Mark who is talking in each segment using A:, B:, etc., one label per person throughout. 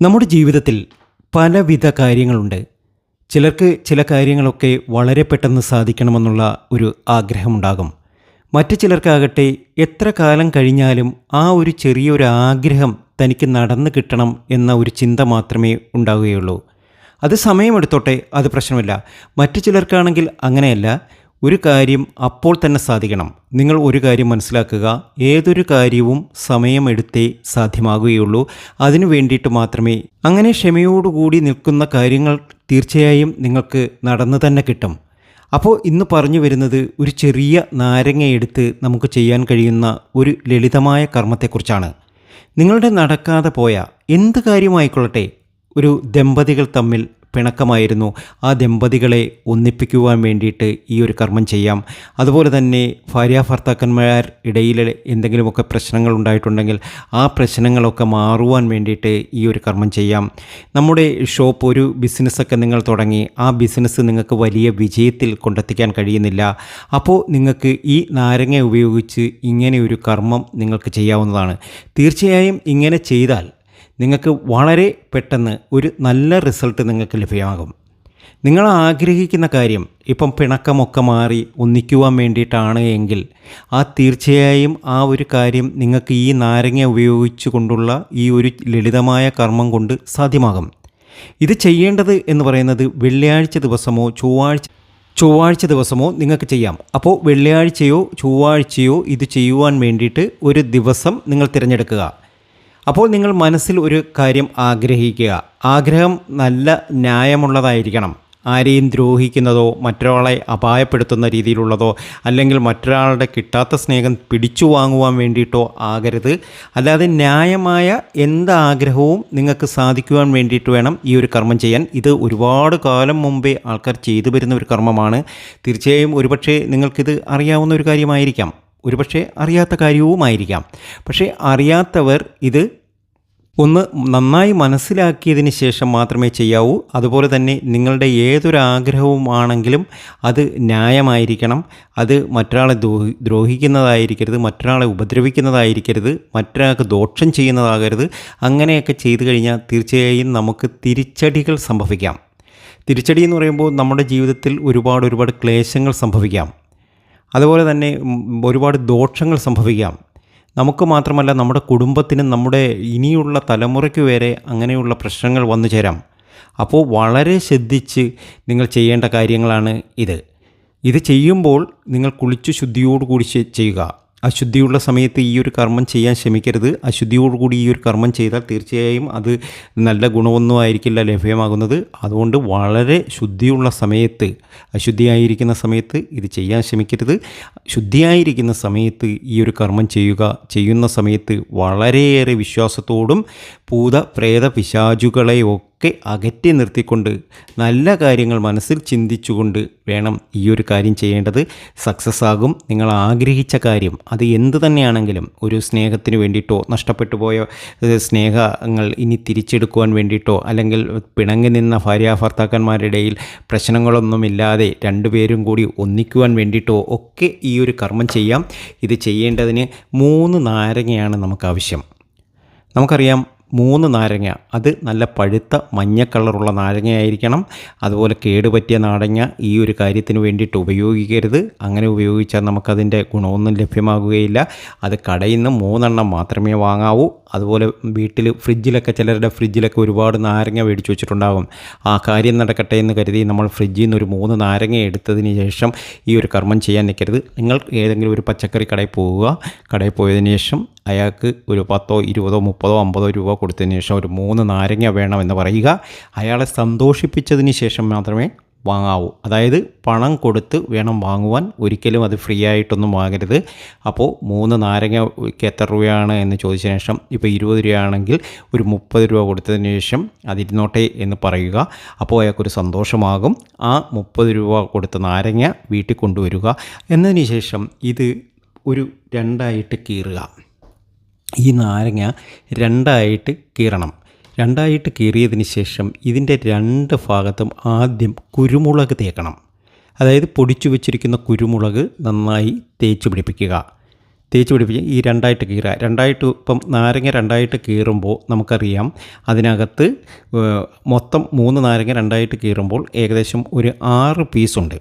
A: നമ്മുടെ ജീവിതത്തിൽ പലവിധ കാര്യങ്ങളുണ്ട്. ചിലർക്ക് ചില കാര്യങ്ങളൊക്കെ വളരെ പെട്ടെന്ന് സാധിക്കണമെന്നുള്ള ഒരു ആഗ്രഹമുണ്ടാകും. മറ്റു ചിലർക്കാകട്ടെ എത്ര കാലം കഴിഞ്ഞാലും ആ ഒരു ചെറിയൊരു ആഗ്രഹം തനിക്ക് നടന്നു കിട്ടണം എന്ന ഒരു ചിന്ത മാത്രമേ ഉണ്ടാവുകയുള്ളൂ. അത് സമയമെടുത്തോട്ടെ അത് പ്രശ്നമില്ല. മറ്റു ചിലർക്കാണെങ്കിൽ അങ്ങനെയല്ല. ഒരു കാര്യം അപ്പോൾ തന്നെ സാധിക്കണം. നിങ്ങൾ ഒരു കാര്യം മനസ്സിലാക്കുക. ഏതൊരു കാര്യവും സമയമെടുത്തേ സാധ്യമാകുകയുള്ളൂ. അതിനു വേണ്ടിയിട്ട് മാത്രമേ അങ്ങനെ ക്ഷമയോടുകൂടി നിൽക്കുന്ന കാര്യങ്ങൾ തീർച്ചയായും നിങ്ങൾക്ക് നടന്നു തന്നെ കിട്ടും. അപ്പോൾ ഇന്ന് പറഞ്ഞു വരുന്നത് ഒരു ചെറിയ നാരങ്ങയെടുത്ത് നമുക്ക് ചെയ്യാൻ കഴിയുന്ന ഒരു ലളിതമായ കർമ്മത്തെക്കുറിച്ചാണ്. നിങ്ങളുടെ നടക്കാതെ പോയ എന്ത് കാര്യമായിക്കൊള്ളട്ടെ? ഒരു ദമ്പതികൾ തമ്മിൽ പിണക്കമായിരുന്നു. ആ ദമ്പതികളെ ഒന്നിപ്പിക്കുവാൻ വേണ്ടിയിട്ട് ഈ ഒരു കർമ്മം ചെയ്യാം. അതുപോലെ തന്നെ ഭാര്യ ഭർത്താക്കന്മാർ ഇടയിൽ എന്തെങ്കിലുമൊക്കെ പ്രശ്നങ്ങൾ ഉണ്ടായിട്ടുണ്ടെങ്കിൽ ആ പ്രശ്നങ്ങളൊക്കെ മാറുവാൻ വേണ്ടിയിട്ട് ഈ ഒരു കർമ്മം ചെയ്യാം. നമ്മുടെ ഷോപ്പ് ഒരു ബിസിനസ്സൊക്കെ നിങ്ങൾ തുടങ്ങി ആ ബിസിനസ് നിങ്ങൾക്ക് വലിയ വിജയത്തിൽ കൊണ്ടെത്തിക്കാൻ കഴിയുന്നില്ല. അപ്പോൾ നിങ്ങൾക്ക് ഈ നാരങ്ങ ഉപയോഗിച്ച് ഇങ്ങനെ ഒരു കർമ്മം നിങ്ങൾക്ക് ചെയ്യാവുന്നതാണ്. തീർച്ചയായും ഇങ്ങനെ ചെയ്താൽ നിങ്ങൾക്ക് വളരെ പെട്ടെന്ന് ഒരു നല്ല റിസൾട്ട് നിങ്ങൾക്ക് ലഭ്യമാകും. നിങ്ങൾ ആഗ്രഹിക്കുന്ന കാര്യം ഇപ്പം പിണക്കമൊക്കെ മാറി ഒന്നിക്കുവാൻ വേണ്ടിയിട്ടാണ് എങ്കിൽ ആ തീർച്ചയായും ആ ഒരു കാര്യം നിങ്ങൾക്ക് ഈ നാരങ്ങ ഉപയോഗിച്ചു കൊണ്ടുള്ള ഈ ഒരു ലളിതമായ കർമ്മം കൊണ്ട് സാധ്യമാകും. ഇത് ചെയ്യേണ്ടത് എന്ന് പറയുന്നത് വെള്ളിയാഴ്ച ദിവസമോ ചൊവ്വാഴ്ച ചൊവ്വാഴ്ച ദിവസമോ നിങ്ങൾക്ക് ചെയ്യാം. അപ്പോൾ വെള്ളിയാഴ്ചയോ ചൊവ്വാഴ്ചയോ ഇത് ചെയ്യുവാൻ വേണ്ടിയിട്ട് ഒരു ദിവസം നിങ്ങൾ തിരഞ്ഞെടുക്കുക. അപ്പോൾ നിങ്ങൾ മനസ്സിൽ ഒരു കാര്യം ആഗ്രഹിക്കുക. ആഗ്രഹം നല്ല ന്യായമുള്ളതായിരിക്കണം. ആരെയും ദ്രോഹിക്കുന്നതോ മറ്റൊരാളെ അപായപ്പെടുത്തുന്ന രീതിയിലുള്ളതോ അല്ലെങ്കിൽ മറ്റൊരാളുടെ കിട്ടാത്ത സ്നേഹം പിടിച്ചു വാങ്ങുവാൻ വേണ്ടിയിട്ടോ ആകരുത്. അല്ലാതെ ന്യായമായ എന്ത് ആഗ്രഹവും നിങ്ങൾക്ക് സാധിക്കുവാൻ വേണ്ടിയിട്ട് വേണം ഈ ഒരു കർമ്മം ചെയ്യാൻ. ഇത് ഒരുപാട് കാലം മുമ്പേ ആൾക്കാർ ചെയ്തു വരുന്ന ഒരു കർമ്മമാണ്. തീർച്ചയായും ഒരുപക്ഷേ നിങ്ങൾക്കിത് അറിയാവുന്ന ഒരു കാര്യമായിരിക്കാം. ഒരുപക്ഷെ അറിയാത്ത കാര്യവുമായിരിക്കാം. പക്ഷേ അറിയാത്തവർ ഇത് ഒന്ന് നന്നായി മനസ്സിലാക്കിയതിന് ശേഷം മാത്രമേ ചെയ്യാവൂ. അതുപോലെ തന്നെ നിങ്ങളുടെ ഏതൊരു ആഗ്രഹവുമാണെങ്കിലും അത് ന്യായമായിരിക്കണം. അത് മറ്റൊരാളെ ദ്രോഹി ദ്രോഹിക്കുന്നതായിരിക്കരുത് മറ്റൊരാളെ ഉപദ്രവിക്കുന്നതായിരിക്കരുത് മറ്റൊരാൾക്ക് ദോഷം ചെയ്യുന്നതാകരുത്. അങ്ങനെയൊക്കെ ചെയ്തു കഴിഞ്ഞാൽ തീർച്ചയായും നമുക്ക് തിരിച്ചടികൾ സംഭവിക്കാം. തിരിച്ചടി എന്ന് പറയുമ്പോൾ നമ്മുടെ ജീവിതത്തിൽ ഒരുപാട് ഒരുപാട് ക്ലേശങ്ങൾ സംഭവിക്കാം. അതുപോലെ തന്നെ ഒരുപാട് ദോഷങ്ങൾ സംഭവിക്കാം. നമുക്ക് മാത്രമല്ല നമ്മുടെ കുടുംബത്തിനും നമ്മുടെ ഇനിയുള്ള തലമുറയ്ക്ക് വരെ അങ്ങനെയുള്ള പ്രശ്നങ്ങൾ വന്നു ചേരാം. അപ്പോൾ വളരെ ശ്രദ്ധിച്ച് നിങ്ങൾ ചെയ്യേണ്ട കാര്യങ്ങളാണ് ഇത്. ഇത് ചെയ്യുമ്പോൾ നിങ്ങൾ കുളിച്ച് ശുദ്ധിയോടുകൂടി ചെയ്യുക. അശുദ്ധിയുള്ള സമയത്ത് ഈ ഒരു കർമ്മം ചെയ്യാൻ ശ്രമിക്കരുത്. അശുദ്ധിയോടുകൂടി ഈ ഒരു കർമ്മം ചെയ്താൽ തീർച്ചയായും അത് നല്ല ഗുണമൊന്നും ആയിരിക്കില്ല ലഭ്യമാകുന്നത്. അതുകൊണ്ട് വളരെ ശുദ്ധിയുള്ള സമയത്ത് അശുദ്ധിയായിരിക്കുന്ന സമയത്ത് ഇത് ചെയ്യാൻ ശ്രമിക്കരുത്. ശുദ്ധിയായിരിക്കുന്ന സമയത്ത് ഈ ഒരു കർമ്മം ചെയ്യുക ചെയ്യുന്ന സമയത്ത് വളരെയേറെ വിശ്വാസത്തോടും ഭൂത പ്രേത പിശാചുകളെ ഒക്കെ അകറ്റി നിർത്തിക്കൊണ്ട് നല്ല കാര്യങ്ങൾ മനസ്സിൽ ചിന്തിച്ചുകൊണ്ട് വേണം ഈ ഒരു കാര്യം ചെയ്യേണ്ടത്. സക്സസ് ആകും. നിങ്ങൾ ആഗ്രഹിച്ച കാര്യം അത് എന്ത് തന്നെയാണെങ്കിലും ഒരു സ്നേഹത്തിന് വേണ്ടിയിട്ടോ നഷ്ടപ്പെട്ടു പോയ സ്നേഹങ്ങൾ ഇനി തിരിച്ചെടുക്കുവാൻ വേണ്ടിയിട്ടോ അല്ലെങ്കിൽ പിണങ്ങി നിന്ന ഭാര്യ ഭർത്താക്കന്മാരുടെ ഇടയിൽ പ്രശ്നങ്ങളൊന്നുമില്ലാതെ രണ്ടുപേരും കൂടി ഒന്നിക്കുവാൻ വേണ്ടിയിട്ടോ ഒക്കെ ഈ ഒരു കർമ്മം ചെയ്യാം. ഇത് ചെയ്യേണ്ടതിന് മൂന്ന് നാരങ്ങയാണ് നമുക്ക് ആവശ്യം. നമുക്കറിയാം മൂന്ന് നാരങ്ങ. അത് നല്ല പഴുത്ത മഞ്ഞ കളറുള്ള നാരങ്ങയായിരിക്കണം. അതുപോലെ കേടുപറ്റിയ നാരങ്ങ ഈ ഒരു കാര്യത്തിന് വേണ്ടിയിട്ട് ഉപയോഗിക്കരുത്. അങ്ങനെ ഉപയോഗിച്ചാൽ നമുക്കതിന്റെ ഗുണമൊന്നും ലഭ്യമാകുകയില്ല. അത് കടയിൽ നിന്ന് മൂന്നെണ്ണം മാത്രമേ വാങ്ങാവൂ. അതുപോലെ വീട്ടിൽ ഫ്രിഡ്ജിലൊക്കെ ചിലരുടെ ഫ്രിഡ്ജിലൊക്കെ ഒരുപാട് നാരങ്ങ മേടിച്ച് വെച്ചിട്ടുണ്ടാകും. ആ കാര്യം നടക്കട്ടെ എന്ന് കരുതി നമ്മൾ ഫ്രിഡ്ജിൽ നിന്ന് ഒരു മൂന്ന് നാരങ്ങ എടുത്തതിന് ശേഷം ഈ ഒരു കർമ്മം ചെയ്യാൻ നിൽക്കരുത്. നിങ്ങൾ ഏതെങ്കിലും ഒരു പച്ചക്കറി കടയിൽ പോവുക കടയിൽ പോയതിന് ശേഷം അയാൾക്ക് ഒരു പത്തോ ഇരുപതോ മുപ്പതോ അമ്പതോ രൂപ കൊടുത്തതിന് ശേഷം ഒരു മൂന്ന് നാരങ്ങ വേണമെന്ന് പറയുക. അയാളെ സന്തോഷിപ്പിച്ചതിന് ശേഷം മാത്രമേ വാങ്ങാവൂ. അതായത് പണം കൊടുത്ത് വേണം വാങ്ങുവാൻ ഒരിക്കലും അത് ഫ്രീ ആയിട്ടൊന്നും വാങ്ങരുത്. അപ്പോൾ മൂന്ന് നാരങ്ങയ്ക്ക് എത്ര രൂപയാണ് എന്ന് ചോദിച്ച ശേഷം ഇപ്പോൾ ഇരുപത് രൂപയാണെങ്കിൽ ഒരു മുപ്പത് രൂപ കൊടുത്തതിന് ശേഷം അതിരുന്നോട്ടെ എന്ന് പറയുക. അപ്പോൾ അയാൾക്കൊരു സന്തോഷമാകും. ആ മുപ്പത് രൂപ കൊടുത്ത നാരങ്ങ വീട്ടിൽ കൊണ്ടുവരിക. എന്നതിന് ശേഷം ഇത് ഒരു രണ്ടായിട്ട് കീറുക. ഈ നാരങ്ങ രണ്ടായിട്ട് കീറണം. രണ്ടായിട്ട് കീറിയതിന് ശേഷം ഇതിന്റെ രണ്ട് ഭാഗത്തും ആദ്യം കുരുമുളക് തേക്കണം. അതായത് പൊടിച്ചു വെച്ചിരിക്കുന്ന കുരുമുളക് നന്നായി തേച്ച് പിടിപ്പിക്കുക. തേച്ച് പിടിപ്പിച്ച് ഈ രണ്ടായിട്ട് കീറുക. രണ്ടായിട്ട് ഇപ്പം നാരങ്ങ രണ്ടായിട്ട് കീറുമ്പോൾ നമുക്കറിയാം അതിനകത്ത് മൊത്തം മൂന്ന് നാരങ്ങ രണ്ടായിട്ട് കീറുമ്പോൾ ഏകദേശം ഒരു ആറ് പീസുണ്ട്.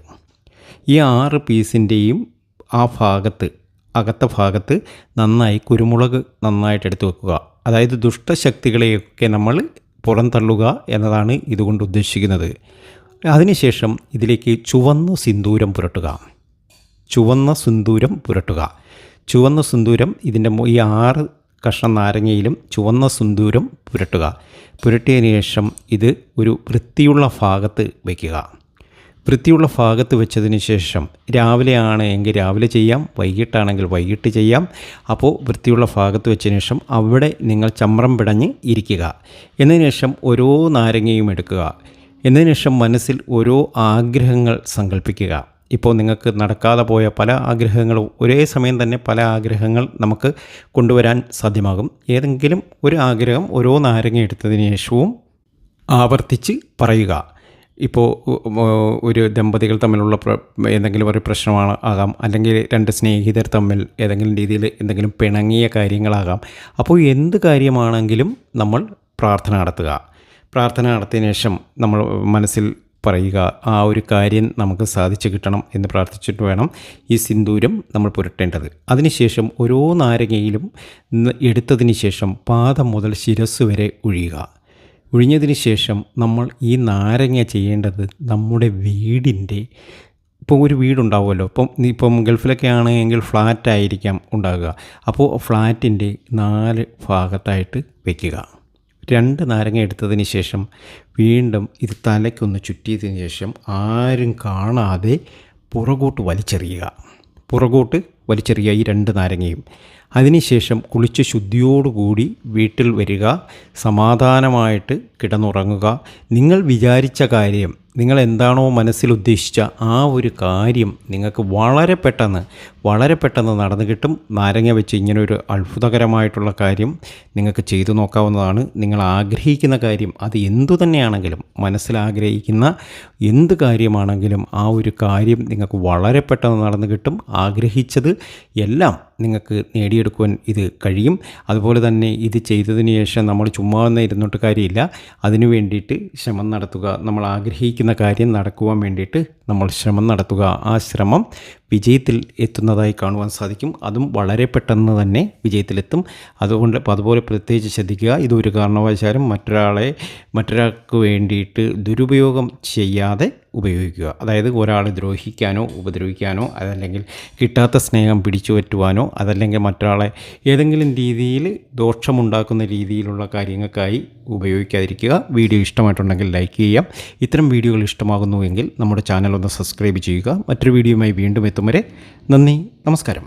A: ഈ ആറ് പീസിന്റെയും ആ ഭാഗത്ത് അകത്ത ഭാഗത്ത് നന്നായി കുരുമുളക് നന്നായിട്ട് എടുത്തു വെക്കുക. അതായത് ദുഷ്ടശക്തികളെയൊക്കെ നമ്മൾ പുറന്തള്ളുക എന്നതാണ് ഇതുകൊണ്ട് ഉദ്ദേശിക്കുന്നത്. അതിനുശേഷം ഇതിലേക്ക് ചുവന്ന സിന്ദൂരം പുരട്ടുക. ചുവന്ന സിന്ദൂരം പുരട്ടുക. ചുവന്ന സിന്ദൂരം ഇതിന്റെ ഈ ആറ് കഷ്ണം നാരങ്ങയിലും ചുവന്ന സിന്ദൂരം പുരട്ടുക. പുരട്ടിയതിന് ശേഷം ഇത് ഒരു വൃത്തിയുള്ള ഭാഗത്ത് വയ്ക്കുക വൃത്തിയുള്ള ഭാഗത്ത് വെച്ചതിന് ശേഷം രാവിലെ എങ്കിൽ രാവിലെ ചെയ്യാം വൈകിട്ടാണെങ്കിൽ വൈകിട്ട് ചെയ്യാം. അപ്പോൾ വൃത്തിയുള്ള ഭാഗത്ത് വെച്ചതിന് ശേഷം അവിടെ നിങ്ങൾ ചമ്രം പിടഞ്ഞ് ഇരിക്കുക. എന്നതിന് ശേഷം ഓരോ നാരങ്ങയും എടുക്കുക. എന്നതിന് ശേഷം മനസ്സിൽ ഓരോ ആഗ്രഹങ്ങൾ സങ്കല്പിക്കുക ഇപ്പോൾ നിങ്ങൾക്ക് നടക്കാതെ പോയ പല ആഗ്രഹങ്ങളും ഒരേ സമയം തന്നെ പല ആഗ്രഹങ്ങൾ നമുക്ക് കൊണ്ടുവരാൻ സാധ്യമാകും. ഏതെങ്കിലും ഒരു ആഗ്രഹം ഓരോ നാരങ്ങ എടുത്തതിന് ശേഷവും ആവർത്തിച്ച് പറയുക. ഇപ്പോൾ ഒരു ദമ്പതികൾ തമ്മിലുള്ള എന്തെങ്കിലും ഒരു പ്രശ്നമാണ് ആകാം അല്ലെങ്കിൽ രണ്ട് സ്നേഹിതർ തമ്മിൽ ഏതെങ്കിലും രീതിയിൽ എന്തെങ്കിലും പിണങ്ങിയ കാര്യങ്ങളാകാം അപ്പോൾ എന്ത് കാര്യമാണെങ്കിലും നമ്മൾ പ്രാർത്ഥന നടത്തുക. പ്രാർത്ഥന നടത്തിയതിനു ശേഷം നമ്മൾ മനസ്സിൽ പറയുക ആ ഒരു കാര്യം നമുക്ക് സാധിച്ചു കിട്ടണം എന്ന് പ്രാർത്ഥിച്ചിട്ട് വേണം ഈ സിന്ദൂരം നമ്മൾ പുരട്ടേണ്ടത്. അതിനുശേഷം ഓരോ നാരങ്ങയിലും എടുത്തതിന് ശേഷം പാദം മുതൽ ശിരസ് വരെ ഒഴിയുക. ഒഴിഞ്ഞതിന് ശേഷം നമ്മൾ ഈ നാരങ്ങ ചെയ്യേണ്ടത് നമ്മുടെ വീടിന്റെ ഇപ്പോൾ ഒരു വീടുണ്ടാവുമല്ലോ. ഇപ്പം ഇപ്പം ഗൾഫിലൊക്കെ ആണെങ്കിൽ ഫ്ലാറ്റ് ആയിരിക്കാം ഉണ്ടാകുക അപ്പോൾ ഫ്ലാറ്റിന്റെ നാല് ഭാഗത്തായിട്ട് വയ്ക്കുക രണ്ട് നാരങ്ങ എടുത്തതിന് ശേഷം വീണ്ടും ഇത് തലയ്ക്കൊന്ന് ചുറ്റിയതിന് ശേഷം ആരും കാണാതെ പുറകോട്ട് വലിച്ചെറിയുക. പുറകോട്ട് വലിച്ചെറിയുക ഈ രണ്ട് നാരങ്ങയും. അതിനുശേഷം കുളിച്ച് ശുദ്ധിയോടുകൂടി വീട്ടിൽ വരിക സമാധാനമായിട്ട് കിടന്നുറങ്ങുക. നിങ്ങൾ വിചാരിച്ച കാര്യം നിങ്ങൾ എന്താണോ മനസ്സിൽ ഉദ്ദേശിച്ച ആ ഒരു കാര്യം നിങ്ങൾക്ക് വളരെ പെട്ടെന്ന് വളരെ പെട്ടെന്ന് നടന്നു കിട്ടും. നാരങ്ങ വെച്ച് ഇങ്ങനെ ഒരു അത്ഭുതകരമായിട്ടുള്ള കാര്യം നിങ്ങൾക്ക് ചെയ്തു നോക്കാവുന്നതാണ്. നിങ്ങൾ ആഗ്രഹിക്കുന്ന കാര്യം അത് എന്തു തന്നെയാണെങ്കിലും മനസ്സിൽ ആഗ്രഹിക്കുന്ന എന്ത് കാര്യമാണെങ്കിലും ആ ഒരു കാര്യം നിങ്ങൾക്ക് വളരെ പെട്ടെന്ന് നടന്നു കിട്ടും. ആഗ്രഹിച്ചത് എല്ലാം നിങ്ങൾക്ക് നേടിയെടുക്കുവാൻ ഇത് കഴിയും. അതുപോലെ തന്നെ ഇത് ചെയ്തതിന് ശേഷം നമ്മൾ ചുമ്മാ ഒന്ന് ഇരുന്നിട്ട് കാര്യമില്ല. അതിനു വേണ്ടിയിട്ട് ശ്രമം നടത്തുക. നമ്മൾ ആഗ്രഹിക്കുന്ന കാര്യം നടക്കുവാൻ വേണ്ടിയിട്ട് നമ്മൾ ശ്രമം നടത്തുക. ആ ശ്രമം വിജയത്തിൽ എത്തുന്നതായി കാണുവാൻ സാധിക്കും. അതും വളരെ പെട്ടെന്ന് തന്നെ വിജയത്തിലെത്തും. അതുകൊണ്ട് അതുപോലെ പ്രത്യേകിച്ച് ശ്രദ്ധിക്കുക. ഇതൊരു കാരണവശാലും മറ്റൊരാളെ മറ്റൊരാൾക്ക് വേണ്ടിയിട്ട് ദുരുപയോഗം ചെയ്യാതെ ഉപയോഗിക്കുക. അതായത് ഒരാളെ ദ്രോഹിക്കാനോ ഉപദ്രവിക്കാനോ അതല്ലെങ്കിൽ കിട്ടാത്ത സ്നേഹം പിടിച്ചു പറ്റുവാനോ അതല്ലെങ്കിൽ മറ്റൊരാളെ ഏതെങ്കിലും രീതിയിൽ ദോഷമുണ്ടാക്കുന്ന രീതിയിലുള്ള കാര്യങ്ങൾക്കായി ഉപയോഗിക്കാതിരിക്കുക. വീഡിയോ ഇഷ്ടമായിട്ടുണ്ടെങ്കിൽ ലൈക്ക് ചെയ്യാം. ഇത്തരം വീഡിയോകൾ ഇഷ്ടമാകുന്നുവെങ്കിൽ നമ്മുടെ ചാനൽ ഒന്ന് സബ്സ്ക്രൈബ് ചെയ്യുക. മറ്റൊരു വീഡിയോയുമായി വീണ്ടും എത്തും വരെ നന്ദി നമസ്കാരം.